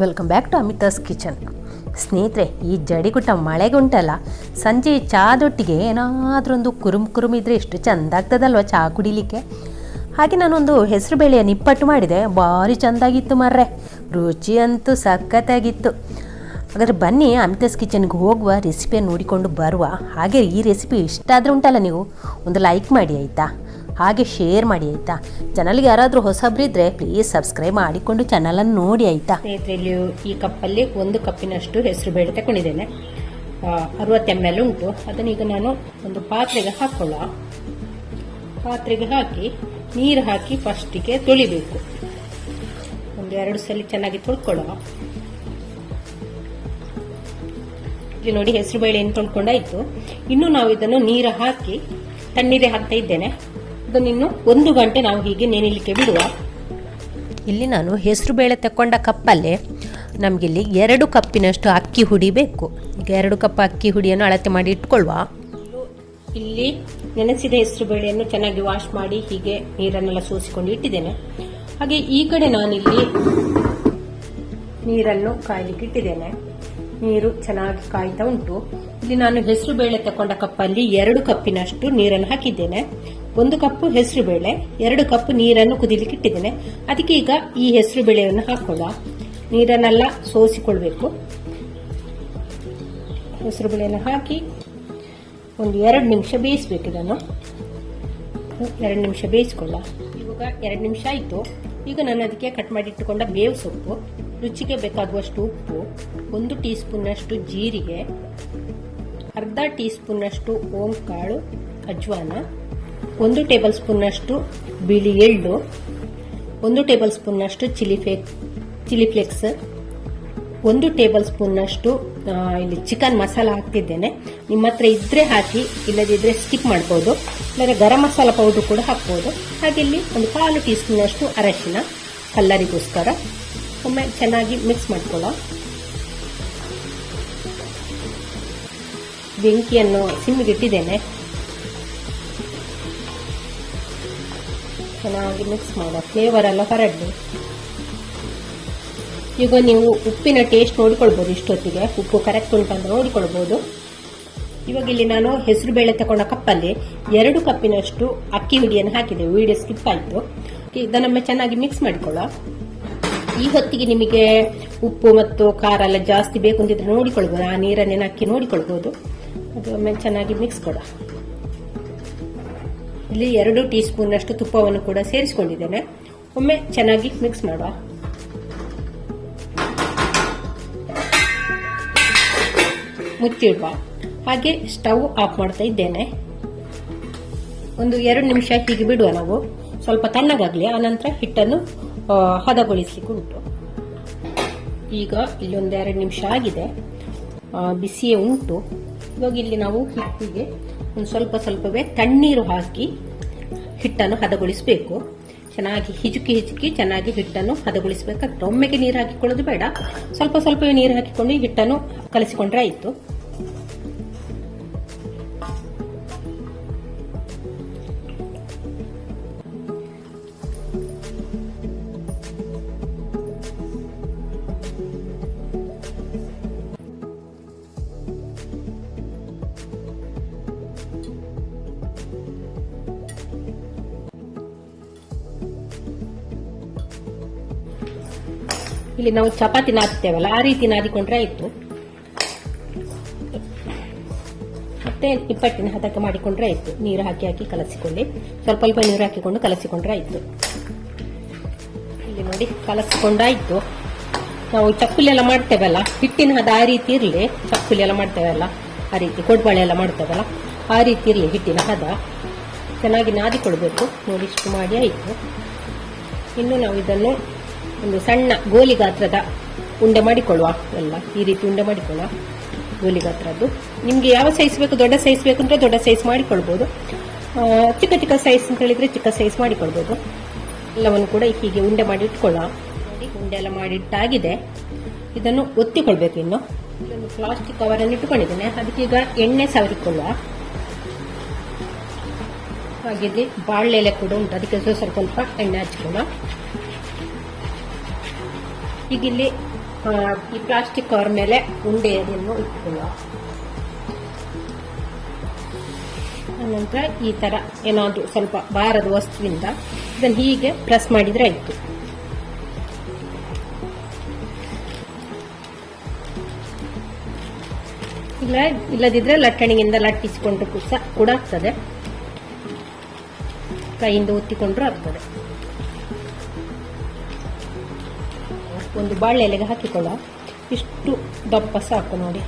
Welcome back to Amitha's kitchen ಸ್ನೇಹಿತರೆ, ಈ ಜಡಿಗುಟ್ಟ ಮಳೆಗುಂಟಲ್ಲ, ಸಂಜೆ ಚಾದೊಟ್ಟಿಗೆ ಏನಾದ್ರೊಂದು ಕುರುಮ್ ಕುರುಮ್ ಇದ್ದರೆ ಎಷ್ಟು ಚೆಂದ ಆಗ್ತದಲ್ವ ಚಹಾ ಕುಡಿಲಿಕ್ಕೆ? ಹಾಗೆ ನಾನೊಂದು ಹೆಸರು ಬೇಳೆಯ ನಿಪ್ಪಟ್ಟು ಮಾಡಿದೆ, ಭಾರಿ ಚೆಂದಾಗಿತ್ತು ಮರ್ರೆ. ರುಚಿ ಅಂತೂ ಸಖತ್ತಾಗಿತ್ತು. ಹಾಗಾದ್ರೆ ಬನ್ನಿ ಅಮಿತಾಸ್ ಕಿಚನ್ಗೆ ಹೋಗುವ ರೆಸಿಪಿಯನ್ನು ನೋಡಿಕೊಂಡು ಬರುವ. ಹಾಗೆ ಈ ರೆಸಿಪಿ ಇಷ್ಟ ಉಂಟಲ್ಲ ನೀವು? ಒಂದು ಲೈಕ್ ಮಾಡಿ, ಆಯಿತಾ? ಹಾಗೆ ಶೇರ್ ಮಾಡಿ ಆಯಿತಾ? ಚಾನಲ್ಗೆ ಯಾರಾದರೂ ಹೊಸಬ್ರಿದ್ರೆ ಪ್ಲೀಸ್ ಸಬ್ಸ್ಕ್ರೈಬ್ ಮಾಡಿಕೊಂಡು ಚಾನಲನ್ನು ನೋಡಿ ಆಯಿತಾ? ಸ್ನೇಹಿತರೆ ಇಲ್ಲಿ ಈ ಕಪ್ಪಲ್ಲಿ ಒಂದು ಕಪ್ಪಿನಷ್ಟು ಹೆಸರು ಬೇಳೆ ತಗೊಂಡಿದ್ದೇನೆ ಅರವತ್ತು ಎಂ ಎಲ್ ಉಂಟು. ಅದನ್ನ ಈಗ ನಾನು ಒಂದು ಪಾತ್ರೆಗೆ ಹಾಕೊಳ್ಳ. ಪಾತ್ರೆಗೆ ಹಾಕಿ, ನೀರು ಹಾಕಿ ಫಸ್ಟಿಗೆ ತೊಳಿಬೇಕು. ಒಂದು ಎರಡು ಸಲ ಚೆನ್ನಾಗಿ ತೊಳ್ಕೊಳ್ಳೋ. ಇಲ್ಲಿ ನೋಡಿ ಹೆಸರು ಬೇಳೆ ಏನು ತೊಳ್ಕೊಂಡಾಯ್ತು. ಇನ್ನು ನಾವು ಇದನ್ನು ನೀರು ಹಾಕಿ, ತಣ್ಣೀರೇ ಹಾಕ್ತಾ ಇದ್ದೇನೆ. ಇನ್ನು ಒಂದು ಗಂಟೆ ನಾವು ಹೀಗೆ ನೆನೆಯಲಿಕ್ಕೆ ಬಿಡುವ. ಇಲ್ಲಿ ನಾನು ಹೆಸರು ಬೇಳೆ ತಕ್ಕೊಂಡ ಕಪ್ಪಲ್ಲಿ ನಮಗಿಲ್ಲಿ ಎರಡು ಕಪ್ಪಿನಷ್ಟು ಅಕ್ಕಿ ಹುಡಿ ಬೇಕು. ಈಗ ಎರಡು ಕಪ್ ಅಕ್ಕಿ ಹುಡಿಯನ್ನು ಅಳತೆ ಮಾಡಿ ಇಟ್ಕೊಳ್ಳುವ ಇಲ್ಲಿ ನೆನೆಸಿದ ಹೆಸರು ಬೇಳೆಯನ್ನು ಚೆನ್ನಾಗಿ ವಾಶ್ ಮಾಡಿ ಹೀಗೆ ನೀರನ್ನೆಲ್ಲ ಸೋಸಿಕೊಂಡು ಇಟ್ಟಿದ್ದೇನೆ. ಹಾಗೆ ಈ ಕಡೆ ನಾನಿಲ್ಲಿ ನೀರನ್ನು ಕಾಯಲಿಕ್ಕೆ ಇಟ್ಟಿದ್ದೇನೆ. ನೀರು ಚೆನ್ನಾಗಿ ಕಾಯ್ತಾ ಉಂಟು. ಇಲ್ಲಿ ನಾನು ಹೆಸರು ಬೇಳೆ ತಕೊಂಡ ಕಪ್ಪಲ್ಲಿ ಎರಡು ಕಪ್ಪಿನಷ್ಟು ನೀರನ್ನು ಹಾಕಿದ್ದೇನೆ. ಒಂದು ಕಪ್ಪು ಹೆಸರು ಬೇಳೆ, ಎರಡು ಕಪ್ ನೀರನ್ನು ಕುದಿಲಿಕ್ಕೆ ಇಟ್ಟಿದ್ದೇನೆ. ಅದಕ್ಕೆ ಈಗ ಈ ಹೆಸರು ಬೇಳೆಯನ್ನು ಹಾಕೊಳ್ಳ ನೀರನ್ನೆಲ್ಲ ಸೋಸಿಕೊಳ್ಬೇಕು. ಹೆಸರು ಬೇಳೆಯನ್ನು ಹಾಕಿ ಒಂದು ಎರಡು ನಿಮಿಷ ಬೇಯಿಸ್ಬೇಕು ಇದನ್ನು. ಎರಡು ನಿಮಿಷ ಬೇಯಿಸ್ಕೊಳ್ಳ ಇವಾಗ ಎರಡು ನಿಮಿಷ ಆಯಿತು. ಈಗ ನಾನು ಅದಕ್ಕೆ ಕಟ್ ಮಾಡಿ ಇಟ್ಟುಕೊಂಡ ಬೇವು ಸೊಪ್ಪು, ರುಚಿಗೆ ಬೇಕಾಗುವಷ್ಟು ಉಪ್ಪು, ಒಂದು ಟೀ ಸ್ಪೂನ್ನಷ್ಟು ಜೀರಿಗೆ, ಅರ್ಧ ಟೀ ಸ್ಪೂನ್ನಷ್ಟು ಓಂ ಕಾಳು ಅಜ್ವಾನ ಒಂದು ಟೇಬಲ್ ಸ್ಪೂನ್ನಷ್ಟು ಬಿಳಿ ಎಳ್ಳು, ಒಂದು ಟೇಬಲ್ ಸ್ಪೂನ್ನಷ್ಟು ಚಿಲ್ಲಿ ಫ್ಲೇಕ್ ಚಿಲ್ಲಿ ಫ್ಲೇಕ್ಸ್, ಒಂದು ಟೇಬಲ್ ಸ್ಪೂನ್ನಷ್ಟು ಇಲ್ಲಿ ಚಿಕನ್ ಮಸಾಲ ಹಾಕ್ತಿದ್ದೇನೆ. ನಿಮ್ಮ ಹತ್ರ ಇದ್ರೆ ಹಾಕಿ, ಇಲ್ಲದಿದ್ರೆ ಸ್ಕಿಪ್ ಮಾಡ್ಬೋದು. ಇಲ್ಲದ್ರೆ ಗರಂ ಮಸಾಲ ಪೌಡರ್ ಕೂಡ ಹಾಕ್ಬೋದು. ಹಾಗೆ ಇಲ್ಲಿ ಒಂದು ಕಾಲು ಟೀ ಸ್ಪೂನ್ನಷ್ಟು ಅರಶಿನ, ಕಲ್ಲರಿಗೋಸ್ಕರ. ಒಮ್ಮೆ ಚೆನ್ನಾಗಿ ಮಿಕ್ಸ್ ಮಾಡ್ಕೊಳ್ಳೋ ಬೆಂಕಿಯನ್ನು ಸಿಮ್ಮಿಗೆ ಚೆನ್ನಾಗಿ ಮಿಕ್ಸ್ ಮಾಡೋ. ಫ್ಲೇವರ್ ಎಲ್ಲ ಹರಡಲಿ. ಈಗ ನೀವು ಉಪ್ಪಿನ ಟೇಸ್ಟ್ ನೋಡಿಕೊಳ್ಬೋದು ಇಷ್ಟೊತ್ತಿಗೆ. ಉಪ್ಪು ಕರೆಕ್ಟ್ ಉಂಟಂತ ನೋಡಿಕೊಳ್ಬೋದು. ಇವಾಗ ಇಲ್ಲಿ ನಾನು ಹೆಸರು ಬೇಳೆ ತಗೊಂಡ ಕಪ್ಪಲ್ಲಿ ಎರಡು ಕಪ್ಪಿನಷ್ಟು ಅಕ್ಕಿ ಹುಡಿಯನ್ನು ಹಾಕಿದೆ. ವಿಡಿಯೋ ಸ್ಕಿಪ್ ಆಯಿತು. ಇದನ್ನೊಮ್ಮೆ ಚೆನ್ನಾಗಿ ಮಿಕ್ಸ್ ಮಾಡಿಕೊಳ್ಳೋ. ಈ ಹೊತ್ತಿಗೆ ನಿಮಗೆ ಉಪ್ಪು ಮತ್ತು ಖಾರ ಎಲ್ಲ ಜಾಸ್ತಿ ಬೇಕು ಅಂತಿದ್ರೆ ನೋಡಿಕೊಳ್ಬೋದು. ಆ ನೀರನ್ನೇನು ಅಕ್ಕಿ ನೋಡಿಕೊಳ್ಬೋದು. ಅದು ಒಮ್ಮೆ ಚೆನ್ನಾಗಿ ಮಿಕ್ಸ್ ಕೊಡ. ಇಲ್ಲಿ ಎರಡು ಟೀ ಸ್ಪೂನ್ನಷ್ಟು ತುಪ್ಪವನ್ನು ಕೂಡ ಸೇರಿಸಿಕೊಂಡಿದ್ದೇನೆ. ಒಮ್ಮೆ ಚೆನ್ನಾಗಿ ಮಿಕ್ಸ್ ಮಾಡುವ. ಮುಚ್ಚಿಡುವ. ಹಾಗೆ ಸ್ಟವ್ ಆಫ್ ಮಾಡ್ತಾ ಇದ್ದೇನೆ. ಒಂದು ಎರಡು ನಿಮಿಷ ಹೀಗೆ ಬಿಡುವ ನಾವು. ಸ್ವಲ್ಪ ತಣ್ಣಗಾಗ್ಲಿ ಆನಂತರ ಹಿಟ್ಟನ್ನು ಹದಗೊಳಿಸಲಿಕ್ಕೆ ಉಂಟು. ಈಗ ಇಲ್ಲಿ ಒಂದು ಎರಡು ನಿಮಿಷ ಆಗಿದೆ. ಬಿಸಿಯೇ ಉಂಟು. ಇವಾಗ ಇಲ್ಲಿ ನಾವು ಹಿಟ್ಟಿಗೆ ಒಂದು ಸ್ವಲ್ಪ ಸ್ವಲ್ಪವೇ ತಣ್ಣೀರು ಹಾಕಿ ಹಿಟ್ಟನ್ನು ಹದಗೊಳಿಸಬೇಕು. ಚೆನ್ನಾಗಿ ಹಿಜುಕಿ ಹಿಜುಕಿ ಚೆನ್ನಾಗಿ ಹಿಟ್ಟನ್ನು ಹದಗೊಳಿಸಬೇಕಾಗ್ತದೆ ಒಮ್ಮೆಗೆ ನೀರು ಹಾಕಿಕೊಳ್ಳೋದು ಬೇಡ. ಸ್ವಲ್ಪ ಸ್ವಲ್ಪವೇ ನೀರು ಹಾಕಿಕೊಂಡು ಹಿಟ್ಟನ್ನು ಕಲಿಸಿಕೊಂಡ್ರೆ ಆಯಿತು. ಇಲ್ಲಿ ನಾವು ಚಪಾತಿ ನಾದ್ತೇವಲ್ಲ, ಆ ರೀತಿ ನಾದಿಕೊಂಡ್ರೆ ಆಯ್ತು. ಮತ್ತೆ ಇಪ್ಪಟ್ಟಿನ ಹದಕ್ಕೆ ಮಾಡಿಕೊಂಡ್ರೆ ಆಯ್ತು. ನೀರು ಹಾಕಿ ಹಾಕಿ ಕಲಸಿಕೊಳ್ಳಿ. ಸ್ವಲ್ಪ ಸ್ವಲ್ಪ ನೀರು ಹಾಕಿಕೊಂಡು ಕಲಸಿಕೊಂಡ್ರೆ ಆಯ್ತು. ಇಲ್ಲಿ ನೋಡಿ, ಕಲಸಿಕೊಂಡಾಯ್ತು. ನಾವು ಚಕ್ಕುಲಿ ಎಲ್ಲ ಮಾಡ್ತೇವಲ್ಲ, ಹಿಟ್ಟಿನ ಹದ ಆ ರೀತಿ ಇರಲಿ ಚಕ್ಕುಲಿ ಎಲ್ಲ ಮಾಡ್ತೇವಲ್ಲ, ಆ ರೀತಿ ಕೊಡ್ಬಾಳೆ ಎಲ್ಲ ಮಾಡ್ತೇವಲ್ಲ, ಆ ರೀತಿ ಇರಲಿ ಹಿಟ್ಟಿನ ಹದ. ಚೆನ್ನಾಗಿ ನಾದಿಕೊಳ್ಬೇಕು. ನೋಡಿ, ಇಷ್ಟು ಮಾಡಿ ಆಯ್ತು. ಇನ್ನು ನಾವು ಇದನ್ನು ಒಂದು ಸಣ್ಣ ಗೋಲಿ ಗಾತ್ರದ ಉಂಡೆ ಮಾಡಿಕೊಳ್ಳುವ ಎಲ್ಲ ಈ ರೀತಿ ಉಂಡೆ ಮಾಡಿಕೊಳ್ಳುವ ಗೋಲಿ ಗಾತ್ರದ್ದು. ನಿಮಗೆ ಯಾವ ಸೈಜ್ ಬೇಕು, ದೊಡ್ಡ ಸೈಜ್ ಬೇಕು ಅಂದ್ರೆ ದೊಡ್ಡ ಸೈಜ್ ಮಾಡಿಕೊಳ್ಬೋದು. ಚಿಕ್ಕ ಚಿಕ್ಕ ಸೈಜ್ ಅಂತ ಹೇಳಿದ್ರೆ ಚಿಕ್ಕ ಸೈಜ್ ಮಾಡಿಕೊಳ್ಬೋದು. ಎಲ್ಲವನ್ನು ಕೂಡ ಹೀಗೆ ಉಂಡೆ ಮಾಡಿ ಇಟ್ಕೊಳ್ಳ ಉಂಡೆ ಎಲ್ಲ ಮಾಡಿಟ್ಟಾಗಿದೆ. ಇದನ್ನು ಒತ್ತಿಕೊಳ್ಬೇಕು ಇನ್ನು. ಇಲ್ಲೊಂದು ಪ್ಲಾಸ್ಟಿಕ್ ಕವರ್ ಅನ್ನು ಇಟ್ಕೊಂಡಿದ್ದೇನೆ ಅದಕ್ಕೆ ಈಗ ಎಣ್ಣೆ ಸವರಿಕೊಳ್ಳುವ. ಹಾಗೆ ಬಾಳೆ ಎಲೆ ಕೂಡ ಉಂಟು. ಅದಕ್ಕೆ ಸ್ವಲ್ಪ ಸ್ವಲ್ಪ ಎಣ್ಣೆ ಹಚ್ಕೊಳ್ಳ ಈಗ ಇಲ್ಲಿ ಈ ಪ್ಲಾಸ್ಟಿಕ್ ಕವರ್ ಮೇಲೆ ಉಂಡೆಯನ್ನು ಇಟ್ಕೊಳ್ಳುವ. ನಂತರ ಈ ತರ ಏನಾದರೂ ಸ್ವಲ್ಪ ಭಾರದ ವಸ್ತುವಿಂದ ಇದನ್ನು ಹೀಗೆ ಪ್ರೆಸ್ ಮಾಡಿದ್ರೆ ಆಯ್ತು. ಇಲ್ಲ, ಇಲ್ಲದಿದ್ರೆ ಲಟ್ಟಣಿಯಿಂದ ಲಟ್ಟಿಸಿಕೊಂಡ್ರು ಕೂಡ ಆಗ್ತದೆ ಕೈಯಿಂದ ಒತ್ತಿಕೊಂಡ್ರು ಆಗ್ತದೆ. ಒಂದು ಬಾಳೆ ಎಲೆಗೆ ಹಾಕಿಕೊಳ್ಳ. ಇಷ್ಟು ದಪ್ಪ ಸಾಕು ನೋಡಿ.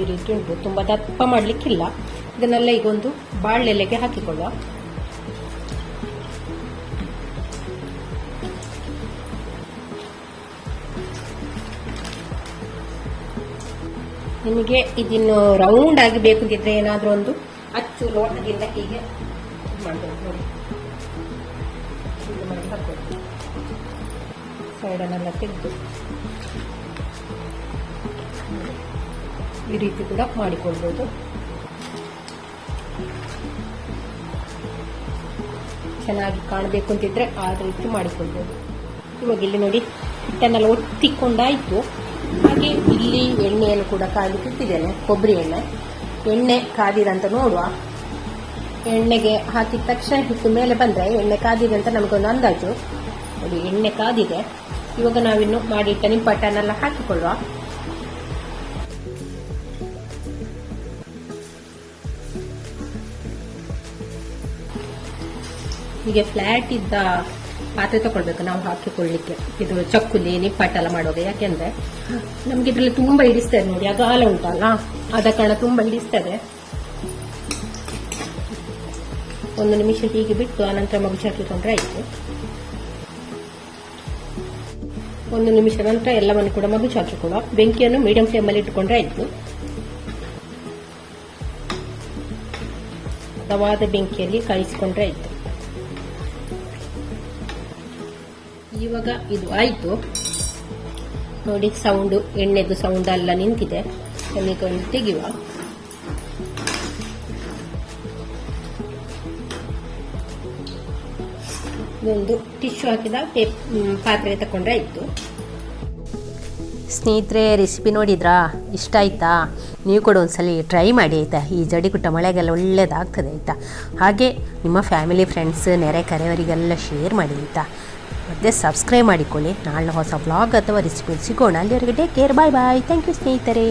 ಈ ರೀತಿ ಉಂಟು. ತುಂಬ ದಪ್ಪ ಮಾಡಲಿಕ್ಕಿಲ್ಲ. ಇದನ್ನೆಲ್ಲ ಈಗ ಒಂದು ಬಾಳೆ ಎಲೆಗೆ ಹಾಕಿಕೊಳ್ಳುವ. ನಿಮಗೆ ಇದನ್ನು ರೌಂಡ್ ಆಗಿ ಬೇಕು ಅಂತಿದ್ರೆ ಏನಾದರೂ ಒಂದು ಅಚ್ಚು ಲೋಟದಿಂದ ಹೀಗೆ ಮಾಡಿ ಹಾಕ್ಬೇಕು ಸೈಡನ್ನೆಲ್ಲ ತೆಗೆದು ಈ ರೀತಿ ಕೂಡ ಮಾಡಿಕೊಳ್ಬೋದು. ಚೆನ್ನಾಗಿ ಕಾಣಬೇಕು ಅಂತಿದ್ರೆ ಆ ರೀತಿ ಮಾಡಿಕೊಳ್ಬೋದು. ಇವಾಗ ಇಲ್ಲಿ ನೋಡಿ, ಹಿಟ್ಟನ್ನೆಲ್ಲ ಒತ್ತಿಕೊಂಡಾಯ್ತು. ಹಾಗೆ ಇಲ್ಲಿ ಎಣ್ಣೆಯನ್ನು ಕೂಡ ಕಾಯ್ಲಿಕ್ಕೆ ಇಟ್ಟಿದ್ದೇನೆ ಕೊಬ್ಬರಿ ಎಣ್ಣೆ. ಎಣ್ಣೆ ಕಾದಿದಂತ ನೋಡುವ. ಎಣ್ಣೆಗೆ ಹಾಕಿದ ತಕ್ಷಣ ಹಿಟ್ಟು ಮೇಲೆ ಬಂದ್ರೆ ಎಣ್ಣೆ ಕಾದಿದೆ ಅಂತ ನಮಗೊಂದು ಅಂದಾಜು. ನೋಡಿ ಎಣ್ಣೆ ಕಾದಿದೆ. ಇವಾಗ ನಾವಿನ್ನು ಮಾಡಿಟ್ಟ ನಿಂಪಟ್ಟನ್ನೆಲ್ಲ ಹಾಕಿಕೊಳ್ಳುವ. ಹೀಗೆ ಫ್ಲಾಟ್ ಇದ್ದ ಪಾತ್ರೆ ತಗೊಳ್ಬೇಕು ನಾವು ಹಾಕಿಕೊಳ್ಳಿಕ್ಕೆ. ಇದು ಚಕ್ಕುಲಿ ನಿಪ್ಪಾಟೆಲ್ಲ ಎಲ್ಲ ಮಾಡುವಾಗ ಯಾಕೆಂದ್ರೆ ನಮ್ಗೆ ಇದ್ರಲ್ಲಿ ತುಂಬಾ ಹಿಡಿಸ್ತದೆ ನೋಡಿ, ಅದು ಹಾಲು ಉಂಟಲ್ಲ ಆದ ಕಾರಣ ತುಂಬಾ ಹಿಡಿಸ್ತದೆ. ಒಂದು ನಿಮಿಷ ಹೀಗೆ ಬಿಟ್ಟು ಆನಂತರ ಮಗು ಹಾಕಿಕೊಂಡ್ರೆ ಆಯ್ತು. ಒಂದು ನಿಮಿಷ ನಂತರ ಎಲ್ಲವನ್ನು ಕೂಡ ಮಗು ಹಾಕಿಕೊಳ್ಳುವ ಬೆಂಕಿಯನ್ನು ಮೀಡಿಯಂ ಫ್ಲೇಮಲ್ಲಿ ಇಟ್ಟುಕೊಂಡ್ರೆ ಆಯ್ತು. ಹದವಾದ ಬೆಂಕಿಯಲ್ಲಿ ಕಾಯಿಸಿಕೊಂಡ್ರೆ ಆಯ್ತು. ಇವಾಗ ಇದು ಆಯ್ತು. ನೋಡಿ ಸೌಂಡು ಎಣ್ಣೆದು ಸೌಂಡ್ ಎಲ್ಲ ನಿಂತಿದೆ. ತೆಗೆಯುವ. ಇದೊಂದು ಟಿಶ್ಯೂ ಹಾಕಿದ ಪೇಪ್ ಪಾತ್ರೆ ತಗೊಂಡ್ರೆ ಆಯಿತು. ಸ್ನೇಹಿತರೆ ರೆಸಿಪಿ ನೋಡಿದ್ರಾ? ಇಷ್ಟ ಆಯ್ತಾ? ನೀವು ಕೂಡ ಒಂದ್ಸಲಿ ಟ್ರೈ ಮಾಡಿ, ಆಯಿತಾ? ಈ ಜಡಿಗುಟ್ಟ ಮಳೆಗೆಲ್ಲ ಒಳ್ಳೇದಾಗ್ತದೆ, ಆಯಿತಾ? ಹಾಗೆ ನಿಮ್ಮ ಫ್ಯಾಮಿಲಿ ಫ್ರೆಂಡ್ಸ್ ನೆರೆ ಕರೆಯವರಿಗೆಲ್ಲ ಶೇರ್ ಮಾಡಿ, ಆಯಿತಾ? ಮತ್ತೆ ಸಬ್ಸ್ಕ್ರೈಬ್ ಮಾಡಿಕೊಳ್ಳಿ. ನಾಳೆ ಹೊಸ ಬ್ಲಾಗ್ ಅಥವಾ ರೆಸಿಪಿ ಸಿಗೋಣ. ಅಲ್ಲಿವರೆಗೆ take care bye bye thank you ಸ್ನೇಹಿತರೆ.